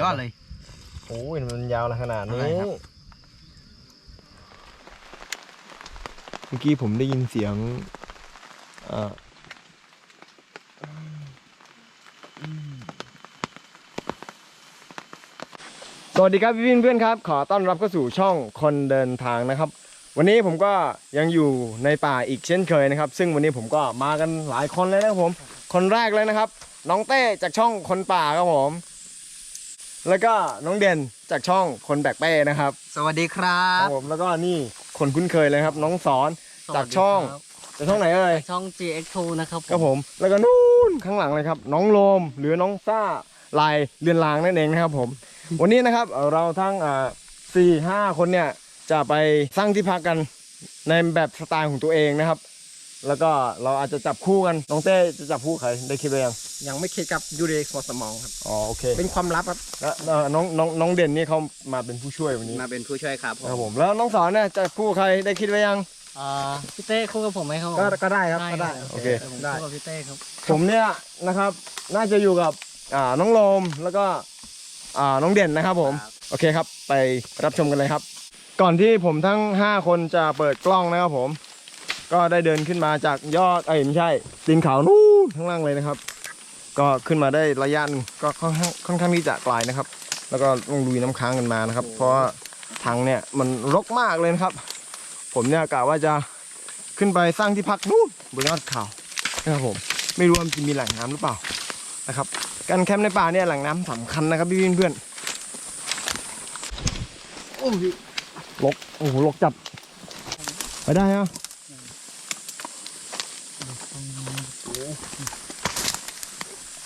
ยอดเลยโอ้ยมันยาวขนาดอะไรนี้ครับเมื่อกี้ผมได้ยินเสียงอ่าสวัสดีครับพี่เพื่อนๆครับ ขอต้อนรับเข้าสู่ช่องคนเดินทางนะครับ วันนี้ผมก็ยังอยู่ในป่าอีกเช่นเคยนะครับ ซึ่งวันนี้ผมก็มากันหลายคนเลยนะครับผม คนแรกเลยนะครับ น้องเต้จากช่องคนป่าครับผม แล้วก็น้องเด่นจากช่องคนแบกเป้นะครับสวัสดีครัครับ บผมแล้วก็นี่คนคุ้นเคยเลยครับ น้องสอนจากช่องจากช่องไหนเอ่ย ช่อง GX2 นะครับครับผมแล้วก็นู่นข้างหลังเลยครับน้องโลมหรือน้องซ่าลายเรือนลางนั่นเองนะครับผม วันนี้นะครับเอ่อเราทั้งอ่าสี่ห้าคนเนี่ยจะไปสร้างที่พักกันในแบบสไตล์ของตัวเองนะครับ แล้วก็เราอาจจะจับคู่กัน น้องเต้จะจับคู่ใครได้คิดไปยัง ยังไม่คิดกับยูเรคอสมองครับ อ๋อโอเคเป็นความลับครับแล้วเอ่อน้องน้องน้องเด่นนี่เขามาเป็นผู้ช่วยวันนี้มาเป็นผู้ช่วยครับผครับมผมแล้วน้องสอนเนี่ยจะคู่ใครได้คิดไว้ยัง อ่าพี่เต้คู่กับผมไหมครับผมก็ก็ได้ครับก็ได้ โอเค ดี๋ยวผมได้ คู่กับพี่เต้ครับ ผมเนี่ยนะครับน่าจะอยู่กับอ่าน้องโลมแล้วก็อ่าน้องเด่นนะครับผมโอเคครับไปรับชมกันเลยครับ ก่อนที่ผมทั้ง 5 คนจะเปิดกล้องนะครับผม ก็ได้เดินขึ้นมาจากยอดเอ้ยไม่ใช่ตีนเขานู่นข้างล่างเลยนะครับ ก็ขึ้นมาได้ระยะหนึงก็ค่อนข้างค่อนข้างที่จะไกลนะครับ แล้วก็ลงลุยน้ำค้างกันมานะครับ เพราะทางเนี่ยมันรกมากเลยนะครับ ผมเนี่ยกะว่าจะขึ้นไปสร้างที่พักนู่นบนยอดเขานะครับผมไม่รู้ว่าจะมีแหล่งน้ำหรือเปล่านะครับ การแคมป์ในป่าเนี่ยแหล่งน้ำสำคัญนะครับพี่เพื่อนๆโอ้ยลกโอ้โหลกจับไปได้ฮะ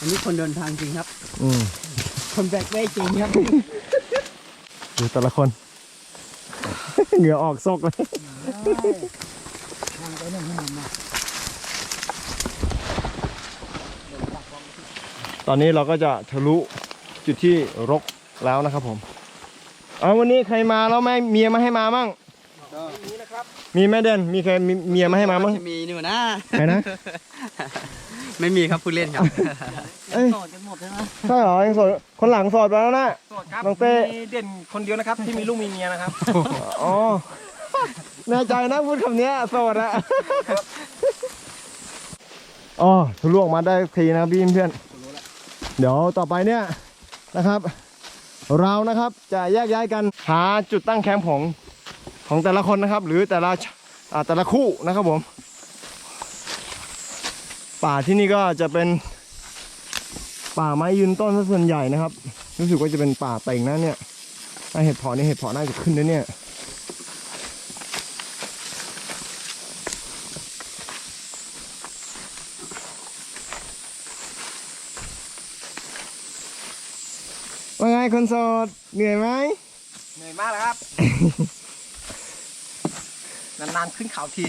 อันนี้คนเดินทางจริงครับ อืมคนแบกไม่จริงครับ ดูแต่ละคน เหงื่อออกซกเลยตอนนี้เราก็จะทะลุจุดที่รกแล้วนะครับผม เอาวันนี้ใครมาแล้วแม่เมียมาให้มามั่ง มีแม่เด่นมีใครมีเมียมาให้มามั่งจะมีนี่วะนะใครนะไม่มีครับผู้เล่นครับเอ้ยโสดกันหมดใช่ไหมใช่เหรอยังโสดคนหลังโสดไปแล้วนะสวัสดีครับน้องเต้มีเด่นคนเดียวนะครับ ที่มีลูกมีเมียนะครับอ๋อแน่ใจนะพูดคำเนี้ยโสดอะอ๋อทะลุออกมาได้สักทีนะครับพี่เพื่อน เดี๋ยวต่อไปเนี่ยนะครับ เรานะครับจะแยกย้ายกันหาจุดตั้งแคมป์ของ ของแต่ละคนนะครับ หรือแต่ละแต่ละคู่นะครับผม ป่าที่นี่ก็จะเป็น ป่าไม้ยืนต้นส่วนใหญ่นะครับ รู้สึกว่าจะเป็นป่าเต่งนะเนี่ยเห็ดเพาะนี่เห็ดเพาะน่าจะขึ้นนะเนี่ยว่าไงคนโสดเหนื่อยไหมเหนื่อยมากเลยครับ นานๆขึ้นเขาที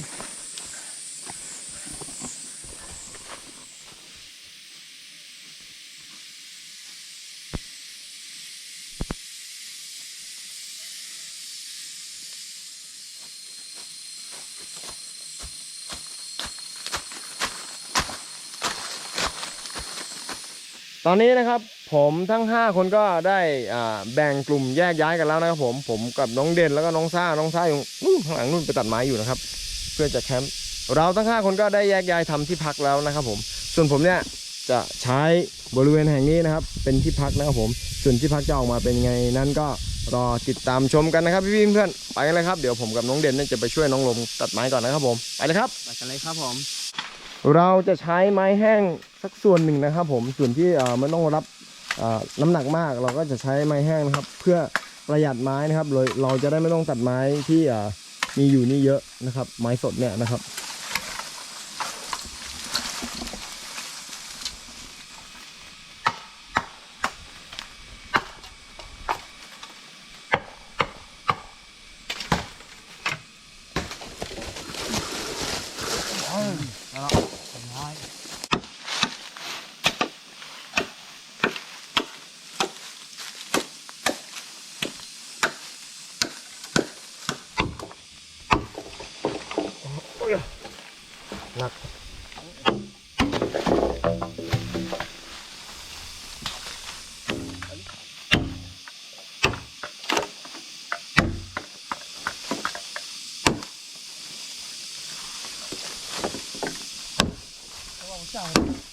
ตอนนี้นะครับผมทั้ง 5 คนก็ได้อ่าแบ่งกลุ่มแยกย้ายกันแล้วนะครับผมผมกับน้องเด่นแล้วก็น้องซ่าน้องซ่าอยู่นู่นข้างหลังนู่นไปตัดไม้อยู่นะครับ เพื่อจะแคมป์เราทั้ง 5 คนก็ได้แยกย้ายทำที่พักแล้วนะครับ ผมส่วนผมเนี่ยจะใช้บริเวณแห่งนี้นะครับ เป็นที่พักนะครับผมส่วนที่พักจะออกมาเป็นยังไงนั้นก็รอติดตามชมกันนะครับพี่ๆเพื่อนๆไปกันเลยครับเดี๋ยวผมกับน้องเด่นเนี่ยจะไปช่วยน้องลมตัดไม้ก่อนนะครับผมไปเลยครับไปกันเลยครับผม เราจะใช้ไม้แห้ง สักส่วนหนึ่งนะครับ ผมส่วนที่เอ่อมันต้องรับน้ำหนักมากเราก็จะใช้ไม้แห้งนะครับ เพื่อประหยัดไม้นะครับเลยเราจะได้ไม่ต้องตัดไม้ที่เอ่อมีอยู่นี่เยอะนะครับ ไม้สดเนี่ยนะครับ Oh,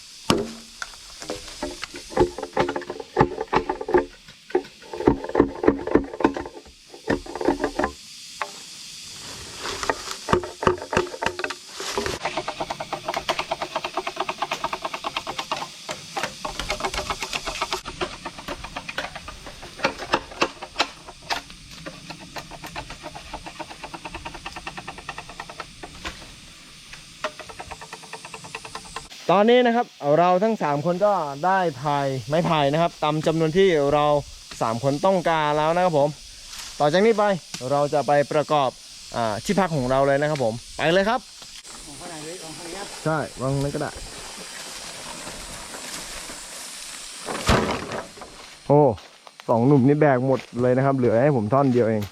ตอนนี้นะครับเราทั้ง 3 คนก็ได้พายไม้พายนะครับตามจำนวนที่เรา 3 คนต้องการแล้วนะครับผม ต่อจากนี้ไปเราจะไปประกอบอาที่พักของเราเลยนะครับผม ไปเลยครับใช่วางนั้นก็ได้โอ้สองหนุ่มนี่แบกหมดเลยนะครับ เหลือให้ผมท่อนเดียวเอง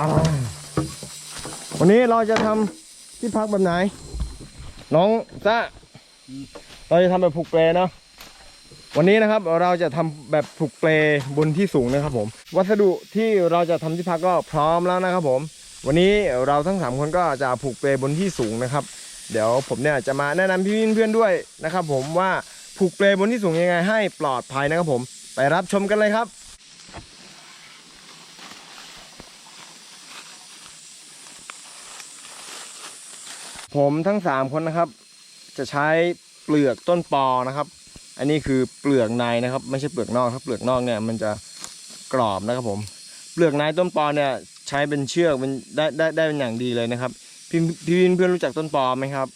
อ่า วันนี้เราจะทำที่พักแบบไหน น้องซะเราจะทำแบบผูกเปลเนาะวันนี้นะครับเราจะทำแบบผูกเปลบนที่สูงนะครับผม วัสดุที่เราจะทำที่พักก็พร้อมแล้วนะครับผม วันนี้เราทั้งสามคนก็จะผูกเปลบนที่สูงนะครับ เดี๋ยวผมเนี่ยจะมาแนะนำพี่เพื่อนๆด้วยนะครับผมว่าผูกเปลบนที่สูงยังไงให้ปลอดภัยนะครับผม ไปรับชมกันเลยครับ ผมทั้ง3คนนะครับ จะใช้เปลือกต้นปอนะครับ อันนี้คือเปลือกในนะครับ ไม่ใช่เปลือกนอกถ้าเปลือกนอกเนี่ยมันจะกรอบนะครับผม เปลือกในต้นปอเนี่ยใช้เป็นเชือกเป็นได้ได้ได้เป็นอย่างดีเลยนะครับพี่พี่เพื่อนรู้จักต้นปอไหมครับ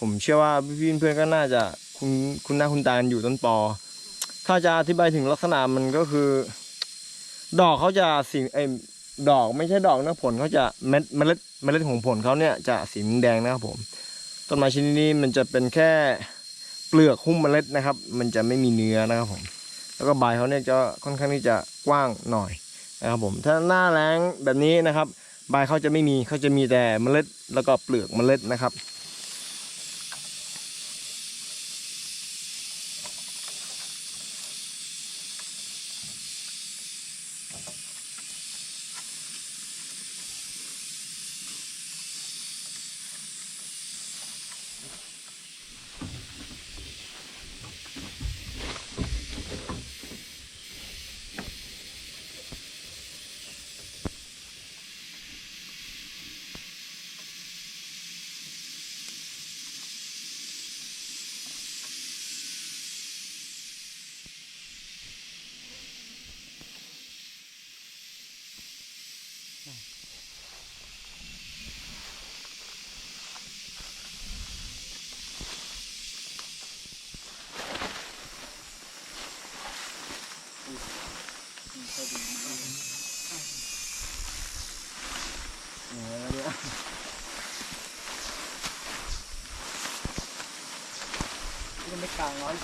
ผมเชื่อว่าพี่เพื่อนก็น่าจะคุณคุณหน้าคุณตาอยู่ต้นปอ ถ้าจะอธิบายถึงลักษณะมันก็คือ ดอกเขาจะสีเอ ดอกไม่ใช่ดอกนะผลเขาจะเม็ดเมล็ดเมล็ดของผลเขาเนี่ยจะสีแดงนะครับผมต้นไม้ชนิดนี้มันจะเป็นแค่เปลือกหุ้มเมล็ดนะครับ มันจะไม่มีเนื้อนะครับผม แล้วก็ใบเขาเนี่ยจะค่อนข้างที่จะกว้างหน่อยนะครับผมถ้าหน้าแรงแบบนี้นะครับ ใบเขาจะไม่มีเขาจะมีแต่เมล็ดแล้วก็เปลือกเมล็ดนะครับ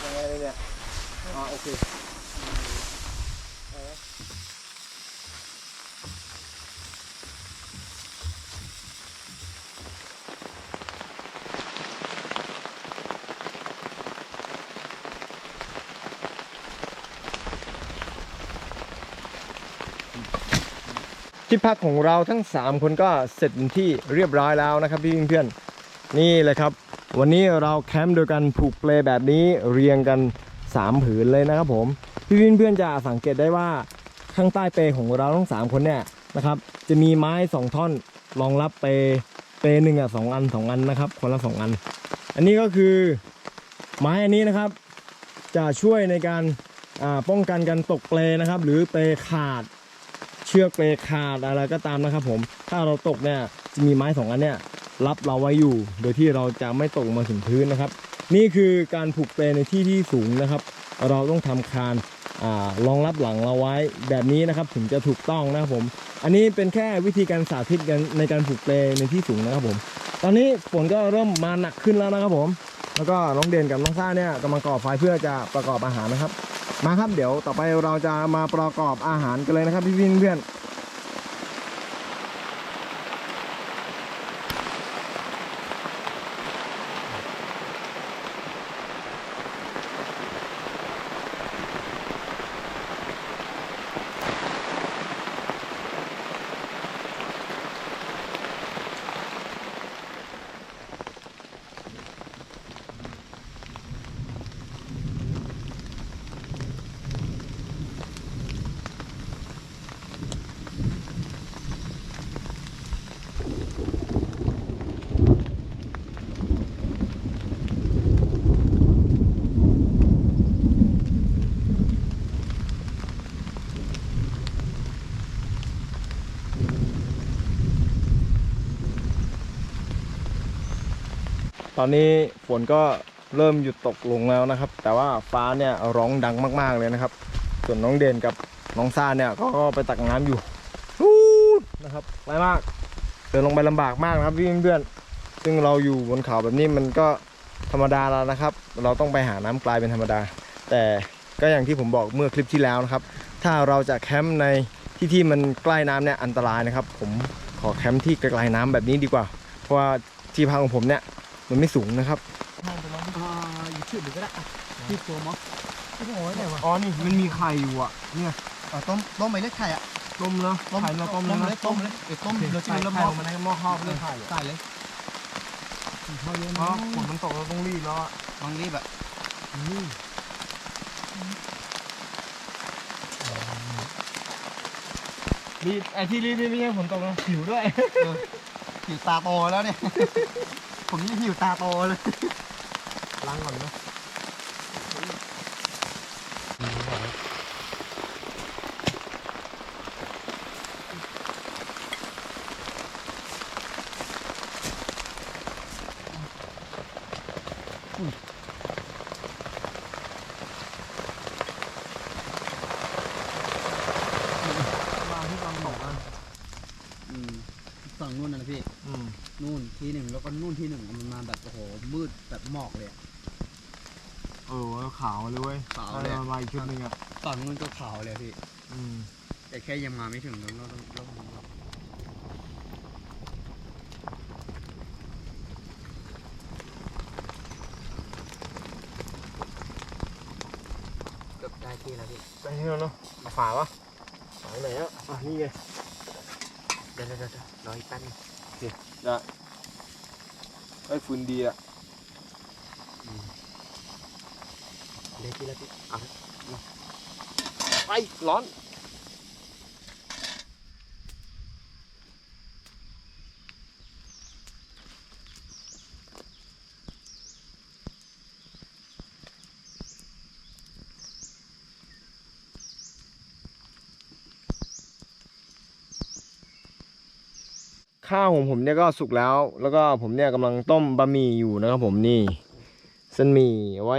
ยังไงเลยเนี่ยอ่าโอเคที่พักของเราทั้ง 3 คนก็เสร็จที่เรียบร้อยแล้วนะครับพี่เพื่อนๆนี่เลยครับ วันนี้เราแคมป์โดยการผูกเปลแบบนี้เรียงกัน 3 ผืนเลยนะครับผมพี่เพื่อนๆจะสังเกตได้ว่าข้างใต้เปลของเราทั้ง 3 คนเนี่ยนะครับจะมีไม้ 2 ท่อนรองรับเปลเปลหนึ่งอะสองอันสองอันนะครับ คนละสองอัน อันนี้ก็คือไม้อันนี้นะครับ จะช่วยในการป้องกันการตกเปลนะครับ หรือเปลขาดเชือกเปลขาดอะไรก็ตามนะครับผมถ้าเราตกเนี่ยจะมีไม้สองอันเนี่ย รับเราไว้อยู่ โดยที่เราจะไม่ตกมาถึงพื้นนะครับ นี่คือการผูกเปลในที่ที่สูงนะครับ เราต้องทำคานรองรับหลังเราไว้แบบนี้นะครับถึงจะถูกต้องนะครับผม อันนี้เป็นแค่วิธีการสาธิตกันในการผูกเปลในที่สูงนะครับผม ตอนนี้ฝนก็เริ่มมาหนักขึ้นแล้วนะครับผม แล้วก็น้องเด่นกับน้องซ่าเนี่ยกำลังก่อไฟเพื่อจะประกอบอาหารนะครับ มาครับเดี๋ยวต่อไปเราจะมาประกอบอาหารกันเลยนะครับพี่เพื่อน ตอนนี้ฝนก็เริ่มหยุดตกลงแล้วนะครับ แต่ว่าฟ้าเนี่ยร้องดังมาก ๆเลยนะครับ ส่วนน้องเด่นกับน้องซ่าเนี่ยก็ไปตักน้ำอยู่นู่นนะครับไกลมากเดินลงไปลำบากมากนะครับพี่เพื่อนซึ่งเราอยู่บนเขาแบบนี้มันก็ธรรมดาแล้วนะครับ เราต้องไปหาน้ำไกลเป็นธรรมดา แต่ก็อย่างที่ผมบอกเมื่อคลิปที่แล้วนะครับ ถ้าเราจะแคมป์ในที่ที่มันใกล้น้ำเนี่ยอันตรายนะครับ ผมขอแคมป์ที่ไกลๆน้ำแบบนี้ดีกว่า เพราะว่าที่พักของผมเนี่ย มันไม่สูงนะครับอ่าอยู่ชื่อหรือก็ได้ที่ตัวมั้งโอ้ยไหนวะอ๋อนี่มันมีไข่อยู่อะเนี่ยอ่าต้มต้มไปเล็กไข่อะต้มเนาะไข่เราต้มต้มนะเลยต้มเลยเดี๋ยวต้มเดี๋เดี๋ยยววใส่จิ้มแล้วไข่มอลงมาในหม้อข้าวเพื่อไข่ใส่เลยเพราะฝนมันตกเราต้องรีบแล้วอะลองรีบอะรีบไอ้ที่รีบนี่ไม่ใช่ฝนตกนะผิวด้วยหิวตาโตแล้วเนี่ย ผมนี่หิวตาโตเลย ล้างก่อนนะมาที่ฟังตกอะ อืมฝั่งนู่นนะพี่ อืม นู่นที่หนึ่งแล้วก็นู่นที่หนึ่งมันมาแบบโอ้โหมืดแบบหมอกเลยอะ เออแล้วขาวเลยเว้ยขาวเลยออมาอีกชุดหนึงอะฝั่งนู่นก็ขาวเลยพี่ อืมแต่แค่ยังมาไม่ถึงต้องต้องต้องต้องเกือบได้ที่แล้วพี่ไปที่นั่นเนาะเอาฝาวะฝาไหนอะอะนี่ไงเดี๋ยวเดี๋ยวเดี๋ยวรออีกแป๊บนึงได้ไอ้ยฟืนดีอะ ได้ที่แล้วพี่เอาไปร้อนข้าวของผมเนี่ยก็สุกแล้ว แล้วก็ผมเนี่ยกำลังต้มบะหมี่อยู่นะครับผมนี่ เส้นหมี่ไว้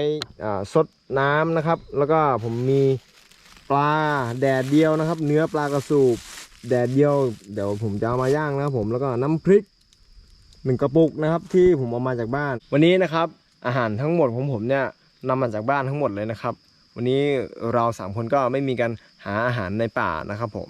ซดน้ำนะครับ แล้วก็ผมมีปลาแดดเดียวนะครับ เนื้อปลากระสูบแดดเดียว เดี๋ยวผมจะเอามาย่างนะครับผมแล้วก็น้ำพริกหนึ่งกระปุกนะครับ ที่ผมเอามาจากบ้าน วันนี้นะครับ อาหารทั้งหมดของผมเนี่ยนำมาจากบ้านทั้งหมดเลยนะครับ วันนี้เราสามคนก็ไม่มีการหาอาหารในป่านะครับผม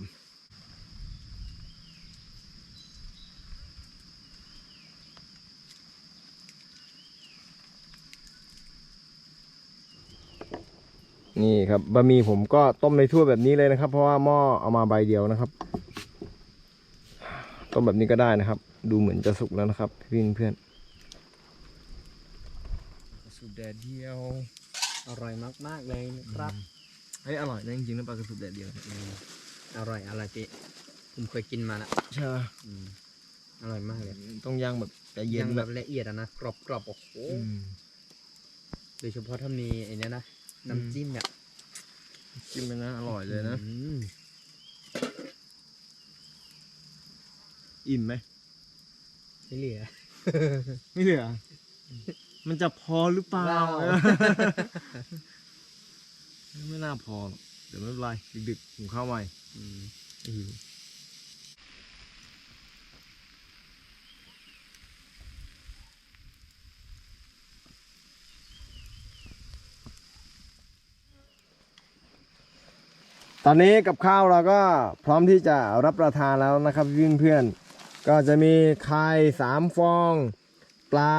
นี่ครับบะหมี่ผมก็ต้มในถ้วยแบบนี้เลยนะครับ เพราะว่าหม้อเอามาใบเดียวนะครับ ต้มแบบนี้ก็ได้นะครับ ดูเหมือนจะสุกแล้วนะครับ พี่เพื่อนสุกแดดเดียว อร่อยมากๆเลยนะครับเฮ้ยอร่อยนะจริงๆนะปลากระสุกแดดเดียวเนี่ยอร่อยอร่อยพี่ผมเคยกินมาละใช่ปะอืมอร่อยมากเลยต้องย่างแบบใจเย็นยังแบแบบบละเอียดอะนะกรอบกรอบๆโอ้โหอืม โดยเฉพาะถ้ามีไอ้เนี้ยนะ น้ำจิ้มเนี่ยจิ้มไปนะอร่อยเลยนะ อืมอิ่มไหมไม่เหลือ ไม่เหลือ มันจะพอหรือเปล่า เปล่าไม่น่าพอหรอกเดี๋ยวไม่เป็นไร ดึกๆผมเข้าใหม่อืมไม่หิว ตอนนี้กับข้าวเราก็พร้อมที่จะรับประทานแล้วนะครับเพื่อนๆก็จะมีไข่สามฟอง ปลา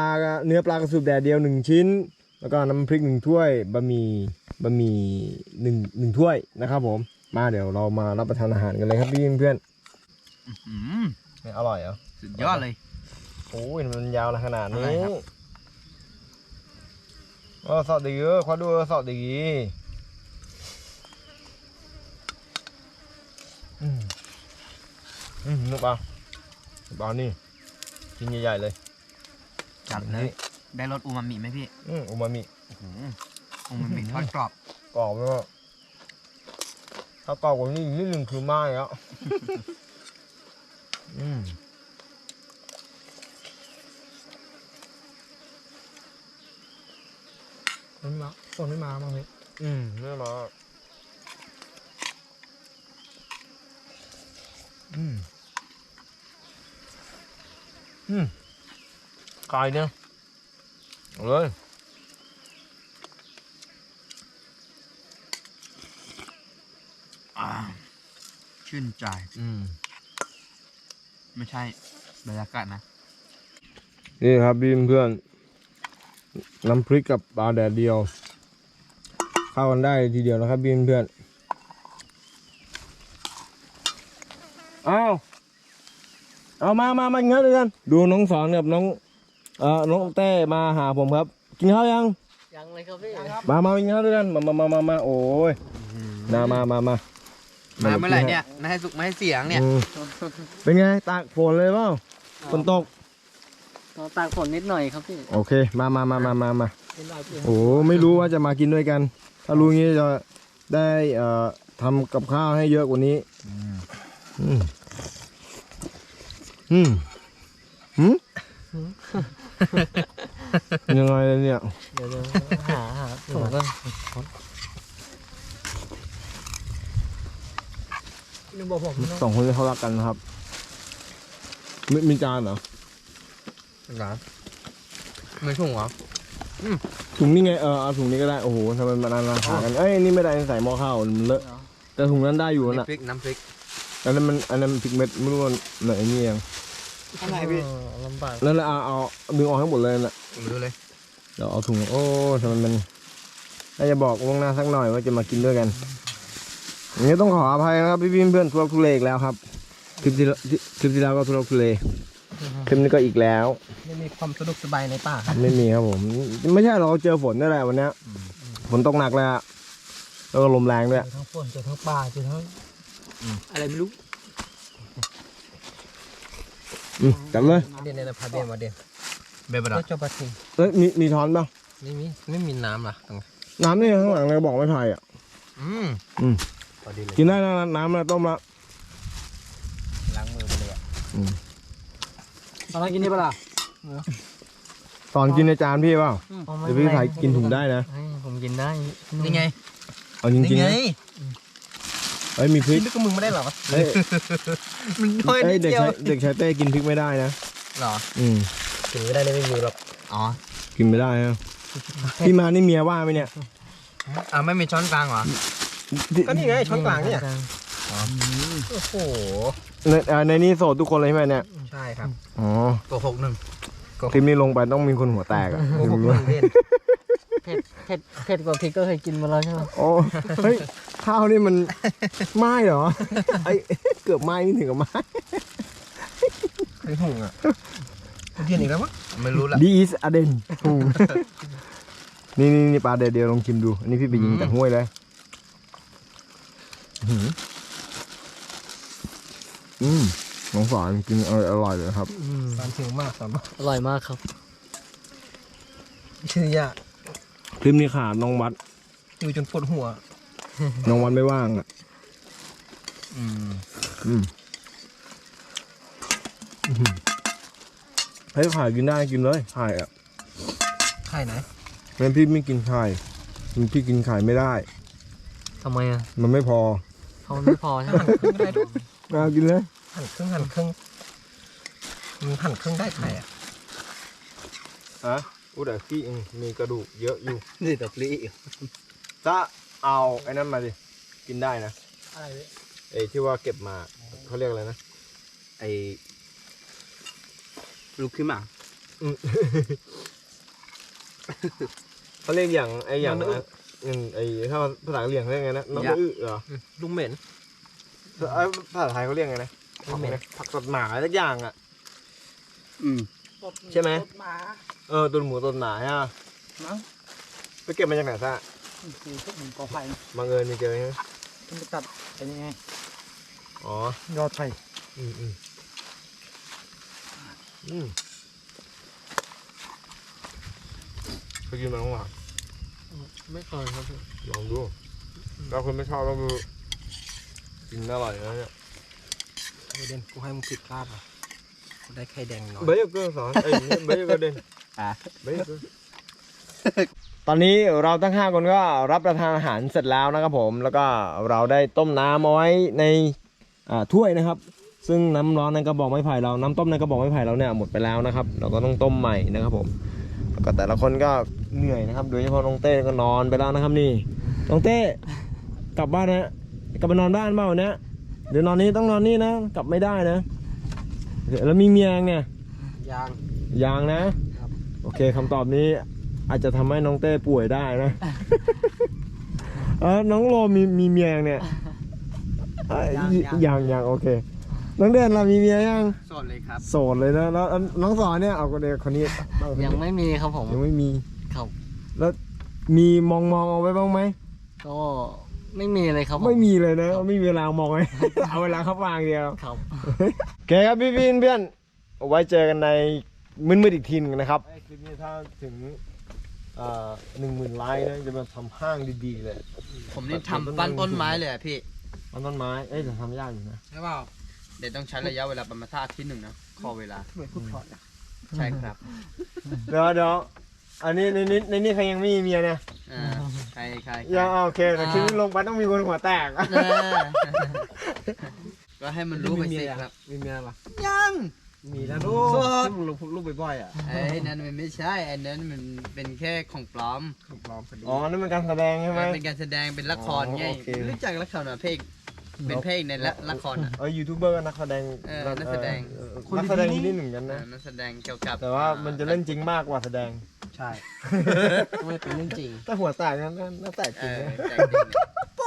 เนื้อปลากระสุบแดดเดียวหนึ่งชิ้น แล้วก็น้ำพริกหนึ่งถ้วยบะหมี่บะหมี่หนึ่งหนึ่งถ้วยนะครับ ผมมาเดี๋ยวเรามารับประทานอาหารกันเลยครับพี่เพื่อนอืมๆอร่อยเหรอสุดยอดเลยโอ้ยมันยาวขนาดอะไรนี้ครับเออสอดดีเออขอดูเออสอดดีอืม อืมนึกเปล่านึกเปล่านี่ชิ้นใหญ่ๆเลยจัดเลย ได้รสอูมามิไหมพี่อืมอูมามิโอ้โหอูมามิทอดกรอบ กรอบแล้วถ้ากรอบกว่านี้อีกนิดหนึ่งคือไหม้แล้วอืมมันมาฝนไม่มาบ้างเลยอืมไม่มา อืมอืมไก่เนี่ยเอาเลยชื่นใจ อืม ไม่ใช่บรรยากาศนะ นี่ครับพี่เพื่อน น้ำพริกกับปลาแดดเดียว เข้ากันได้ทีเดียวนะครับพี่เพื่อน อ้าวเอามามามากินข้าวด้วยกัน ดูน้องสอนกับน้องเอ่อน้องเต้มาหาผมครับ กินข้าวยัง ยังเลยครับพี่มามากินข้าวด้วยกัน มามามามามาโอ้ยมามามามามาเมื่อไหร่เนี่ยไม่ให้สุกไม่ให้เสียงเนี่ย อืมเป็นไงตากฝนเลยเปล่าฝนตก เราตากฝนนิดหน่อยครับพี่โอเค มามามามามามานิดหน่อยพี่โอ้ไม่รู้ว่าจะมากินด้วยกัน ถ้ารู้งี้จะได้เอ่อทำกับข้าวให้เยอะกว่านี้อืม อืมหืมยังไงเนี่ยเดี๋ยวเดี๋ยวหาหาถุงก่อนนึกบอกผมเนาะสองคนนี้เขารักกันนะครับมีมีจานเหรอเหรอไม่ถุงเหรอถุงนี้ไงเออเอาถุงนี้ก็ได้โอ้โหทำไมมันนานๆหากันเอ้ยนี่ไม่ได้ใส่หม้อข้าวมันเลอะแต่ถุงนั้นได้อยู่น้ำน่ะพริกน้ำพริก อันนั้นมันอันนั้นพริกเม็ดไม่รู้ว่าไหนนี่ยังอันไหนพี่เออลำบากนั่นแหละเอาเอาดึงออกให้หมดเลยน่ะหรือเลยเดี๋ยวเอาถุงโอ้ทำไมมันน่าจะบอกล่วงหน้าสักหน่อยว่าจะมากินด้วยกันอย่างนี้ต้องขออภัยนะครับพี่พี่เพื่อนทุรกทุเลอีกแล้วครับคลิปที่แล้วคลิปที่แล้วก็ทุรกทุเลคลิปนี้ก็อีกแล้วไม่มีความสะดวกสบายในป่าครับไม่มีครับผม ไม่ใช่เราเจอฝนนี่แหละวันเนี้ยฝนตกหนักเลยอะแล้วก็ลมแรงด้วยเจอทั้งฝนเจอทั้งป่าเจอทั้ง อะไรไม่รู้อืมจัดเลยเด่นในพาเด่นมาเด่นเบบดก็จะปะทิงเอ้ยมีมีช้อนป่ะไม่มีไม่มีน้ำล่ะตรงน้ำนี่ข้างหลังเลยบอกไม่ไผ่อะอืมพอดีเลยกินได้นะน้ำนะต้มละล้างมือไปเลยอะตอนนั้นกินนี่ปะล่ะตอนกินในจานพี่เปล่าเดี๋ยวพี่ถ่ายกินถุงได้นะให้ผมกินได้ นี่ไง เอาจริงๆนะ เอ้ยมีพริกิกนด้วยกับมึงไม่ได้หรอเอ้ยมันน้อยเอ้นิยดเด็กเดียวชายเด็กชายเต้กินพริกไม่ได้นะ เหรออืมกินไม่ได้เลยไม่มีหรอกอ๋อกินไม่ได้นะพี่มานี่เมียว่าไหมเนี่ยอ่าไม่มีช้อนกลางเหรอก็นี่ไงช้อนกลางเนี่ยโอ้โหในเอ่อในนี้โสดทุกคนเลยใช่ไหมเนี่ย ใช่ครับอ๋อโกหกหนึ่งคลิปนี้ลงไปต้องมีคนหัวแตกอะโกหกหนึ่งเล่นเผ็ดเผ็ดเผ็ดกว่าพริกก็เคยกินมาแล้วใช่ไหมโอ้เฮ้ยข้าวนี่มันไหม้เหรอไอเกือบไหม้นี่ถึงกับไหม้ไอ้หุ่งอะเทียนอีกแล้วมั้งไม่รู้ละดีสอเดนนี่นี่นี่ปลาเดียวเดียวลองชิมดู อันนี้พี่ไปยิงจากห้วยเลยอื้อหืออืมน้องสอนกินอร่อยอร่อยเลยครับสามถึงมากสามอร่อยมากครับชื่อยา คลิปนี้ขาดน้องวัด อยู่จนปวดหัว น้องวัดไม่ว่างอะ อืมอืมอื้อหือเฮ้ยไข่กินได้กินเลยไข่อะไข่ไหนงั้นพี่ไม่กินไข่พี่กินไข่ไม่ได้ ทำไมอะมันไม่พอเขาไม่พอใช่ไหมไม่ได้ด้วยเอากินเลย หั่นครึ่งหั่นครึ่งมันหั่นครึ่งได้ไข่อะฮะ อู้แต่พี่มีกระดูกเยอะอยู่ นี่แต่ปลีถ้าเอาไอ้นั่นมาดิกินได้นะอะไรเนี่ยไอ้ที่ว่าเก็บมาเขาเรียกอะไรนะไอ้ลูกขึ้นมาเขาเรียกอย่างไอ้อย่างนะอืมไอ้ถ้าภาษากะเหรี่ยงเขาเรียกไงนะน้องอื้อเหรอลุงเหม็นไอ้ภาษาไทยเขาเรียกไงนะผักไงนะผักสดหมาสักอย่างอะ อืม ใช่ไหมเออต้นหมูต้นหมาฮะมั้งไปเก็บมาจากไหนซะคือพวกหมูกอไผ่บังเอิญมีเจอใช่ไหมมันไปตัดเป็นยังไงอ๋อยอดไผ่อืมอืมอืมไปกินมาบ้างวะไม่เคยครับพี่ลองดูถ้าคนไม่ชอบก็คือกินอร่อยนะเนี่ย เด่นกูให้มึงผิดพลาดว่ะกู ได้ไข่แดงน้อย Bấy giờ cơ sỏi, ấy bấy giờ cơ đi. À. Bấy giờ cơ. ตอนนี้เราทั้งห้าคนก็รับประทานอาหารเสร็จแล้วนะครับผม แล้วก็เราได้ต้มน้ำเอาไว้ในอ่าถ้วยนะครับ ซึ่งน้ำร้อนในกระบอกไม้ไผ่เรา น้ำต้มในกระบอกไม้ไผ่เราเนี่ยหมดไปแล้วนะครับ เราก็ต้องต้มใหม่นะครับผม แล้วก็แต่ละคนก็เหนื่อยนะครับ โดยเฉพาะน้องเต้ก็นอนไปแล้วนะครับนี่ น้องเต้กลับบ้านนะ กลับไปนอนบ้านเปล่าเนี่ยเดี๋ยวนอนนี้ต้องนอนนี่นะ กลับไม่ได้นะโอเค แล้วมีเมียยังเนี่ยยาง ยังนะโอเคคำตอบนี้อาจจะทำให้น้องเต้ป่วยได้นะ เออน้องโลมีมีเมียยังเนี่ยเอ้ยยังยังโอเค น้องเด่นเรามีเมียยัง สดเลยครับ โสดเลยนะแล้วแล้วน้องสอนเนี่ยเอาคนเดียวคนนี้บ้าคนนี้ยังไม่มีครับผม ยังไม่มีครับ แล้วมีมองมองเอาไว้บ้างไหมก็ ไม่มีเลยครับผไม่มีเลยนะไม่มีเวลามองเลย เอาเวลาเขาวางเดียวครับ โอเคครับพี่พี่เพื่อนไว้เจอกันในมืดๆอีกทีหนึงนะครับคลิปนี้ถ้าถึงหนึ่งหมื่นไลค์นะจะมาทำห้างดีๆเลย ผมนี่ทำปั้นต้นไม้เลยอะพี่มันต้นไม้เอ้ยแต่ทำยากอยู่นะใช่เปล่าเดี๋ยวต้องใช้ระยะเวลาประมาณท่าอาทิตย์หนึ่งนะขอเวลาทำไมพูดเพราะนะใช่ครับเดี๋ยวเดี๋ยว อันนี้ในนี้ในนี้ใครยังไม่มีเมียเนี่ยอ่าใครใครยังโอเคแต่คลิปนี้ลงไปต้องมีคนหัวแตกเออก็ให้มันรู้ไปสิครับ มีเมียปะยัง มีแล้วลูกโสดที่มึงลงรูปบ่อยๆอะไอ้นั่นมันไม่ใช่ไอ้นั้นมันเป็นแค่ของปลอม ของปลอมพอดี อ๋อนั่นเป็นการแสดงใช่ไหมเป็นการแสดงเป็นละครไงอ๋อโอเค รู้จักละครเหรอเพลง เป็นเพลงในละละครอะ เออยูทูบเบอร์ก็นักแสดงเออนักแสดง เออนักแสดงที่นี่หนึ่งกันเอนะอนักแสดงเกี่ยวกับแต่ว่ามันจะเล่นจริงมากกว่าแสดง ใช่ไม่เป็นเรื่องจริงถ้าหัวแตกนั้นน่าแตกจเอริงอนะแต่งจริงโป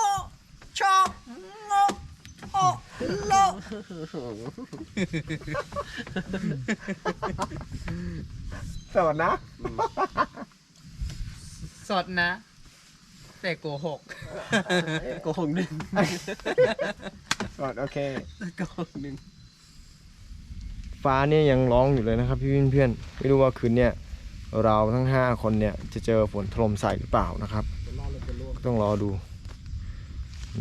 ชอบงกโอโลสวัสดีนะสดนะ แต่โกหกโกหกหนึ่งสวัสดีโอเคโกหกหนึ่งฟ้าเนี่ยยังร้องอยู่เลยนะครับ พี่เพื่อนๆไม่รู้ว่าคืนเนี่ยเราทั้ง 5 คนเนี่ยจะเจอฝนถล่มใส่หรือเปล่านะครับก็ต้องรอดู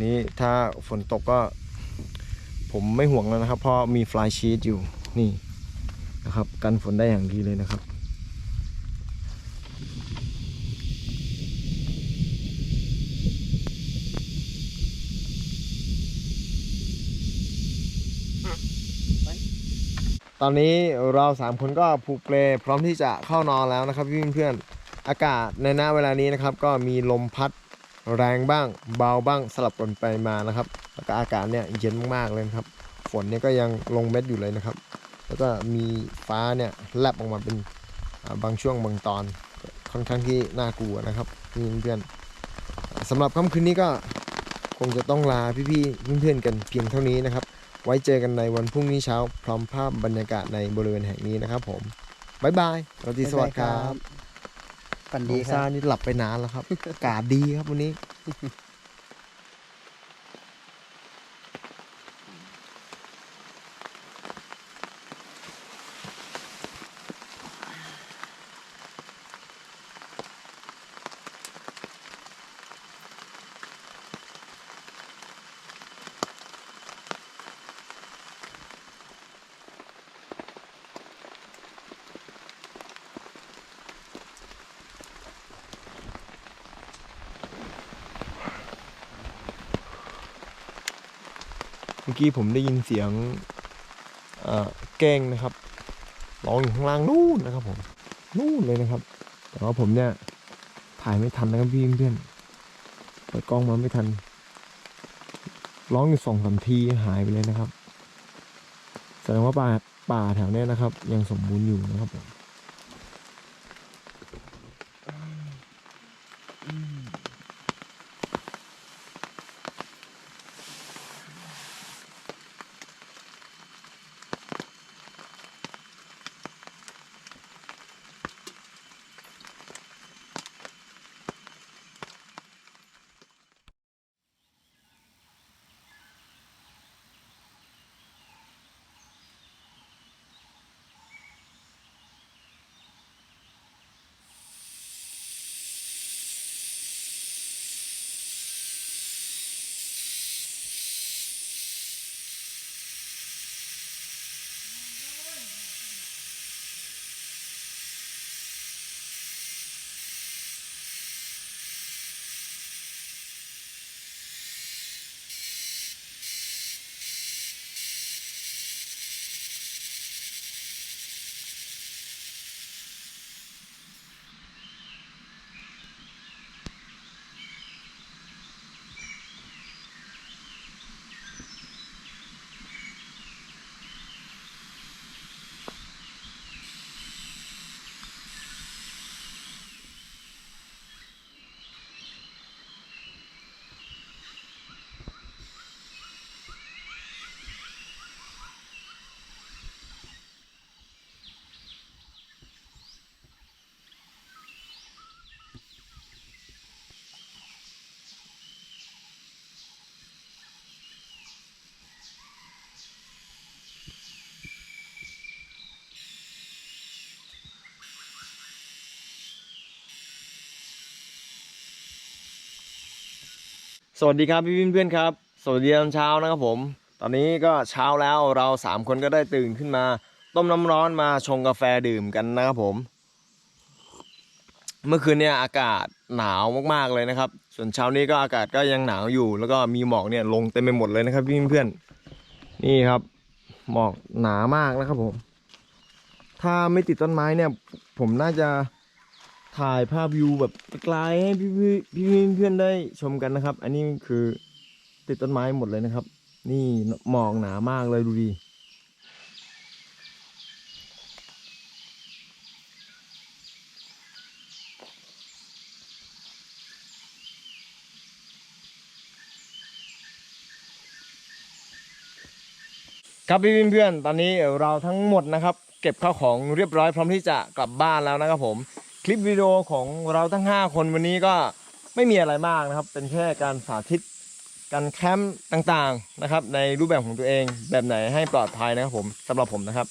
นี้ถ้าฝนตกก็ ผมไม่ห่วงแล้วนะครับ เพราะมีฟลายชีตอยู่นี่นะครับ กันฝนได้อย่างดีเลยนะครับ ตอนนี้เราสามคนก็ผูกเปลพร้อมที่จะเข้านอนแล้วนะครับพี่เพื่อนอากาศในหน้าเวลานี้นะครับ ก็มีลมพัดแรงบ้าง เบาบ้างสลับกันไปมานะครับ แล้วก็อากาศเนี่ยเย็นมากๆเลยครับ ฝนเนี่ยก็ยังลงเม็ดอยู่เลยนะครับ แล้วก็มีฟ้าเนี่ยแลบออกมาเป็นบางช่วงบางตอนค่อนข้างที่น่ากลัวนะครับพี่เพื่อนๆสำหรับค่ำคืนนี้ก็คงจะต้องลาพี่ๆเพื่อนๆกันเพียงเท่านี้นะครับ ไว้เจอกันในวันพรุ่งนี้เช้า พร้อมภาพบรรยากาศในบริเวณแห่งนี้นะครับผมบายบายราตรีสวัสดิ์ครับฝันน้ดีองคซารับ นี่หลับไปนานแล้วครับ อากาศดีครับวันนี้ กี้ผมได้ยินเสียงแก้งนะครับร้องอยู่ข้างล่างนู่นนะครับผมนู่นเลยนะครับ แต่ว่าผมเนี่ยถ่ายไม่ทันนะครับพี่เพื่อนเปิดกล้องมาไม่ทันร้องอยู่สองสามทีหายไปเลยนะครับแสดงว่าป่าป่าแถวเนี้ยนะครับ ยังสมบูรณ์อยู่นะครับผม สวัสดีครับพี่เพื่อนๆครับ สวัสดีตอนเช้านะครับผม ตอนนี้ก็เช้าแล้วเราสามคนก็ได้ตื่นขึ้นมา ต้มน้ำร้อนมาชงกาแฟดื่มกันนะครับผม เมื่อคืนเนี่ยอากาศหนาวมากๆเลยนะครับ ส่วนเช้านี้ก็อากาศก็ยังหนาวอยู่ แล้วก็มีหมอกเนี่ยลงเต็มไปหมดเลยนะครับพี่เพื่อนๆนี่ครับ หมอกหนามากนะครับผม ถ้าไม่ติดต้นไม้เนี่ย ผมน่าจะ ถ่ายภาพวิวแบบไกลให้พี่ๆพี่เพื่อนๆได้ชมกันนะครับ อันนี้คือติดต้นไม้หมดเลยนะครับ นี่หมอกหนามากเลยดูดิครับพี่เพื่อนๆตอนนี้เราทั้งหมดนะครับ เก็บข้าวของเรียบร้อยพร้อมที่จะกลับบ้านแล้วนะครับผม ลิปวิดีโอของเราทั้ง 5 คนวันนี้ก็ไม่มีอะไรมากนะครับ เป็นแค่การสาธิตการแคมป์ต่างๆนะครับ ในรูปแบบของตัวเองแบบไหนให้ปลอดภัยนะครับผมสำหรับผมนะครับ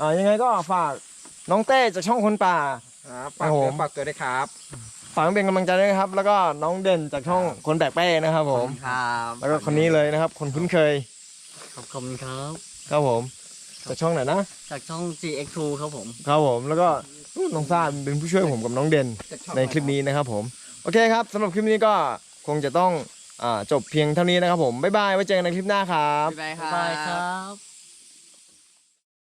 อ่ายังไงก็ฝากน้องเต้จากช่องคนป่า ครับครัฝาบกผมเนื้อฝากตัวด้วยครับ ฝากเป็นกำลังใจด้วยนะครับ แล้วก็น้องเด่นจากช่องคนแบกเป้นะครับผม ครับแล้วก็คนนี้เลยนะครับ คนคุ้นเคย ขอบคุณครับ ครับผม จากช่องไหนนะ จากช่อง GX2 ครับผม ครับผมแล้วก็ น้องซ่าเป็นผู้ช่วยผมกับน้องเด่นในคลิปนี้นะครับผม โอเคครับสำหรับคลิปนี้ก็คงจะต้องอาจบเพียงเท่านี้นะครับผม บ๊ายบาย ไว้เจอกันในคลิปหน้าครับ บ๊ายบายครับ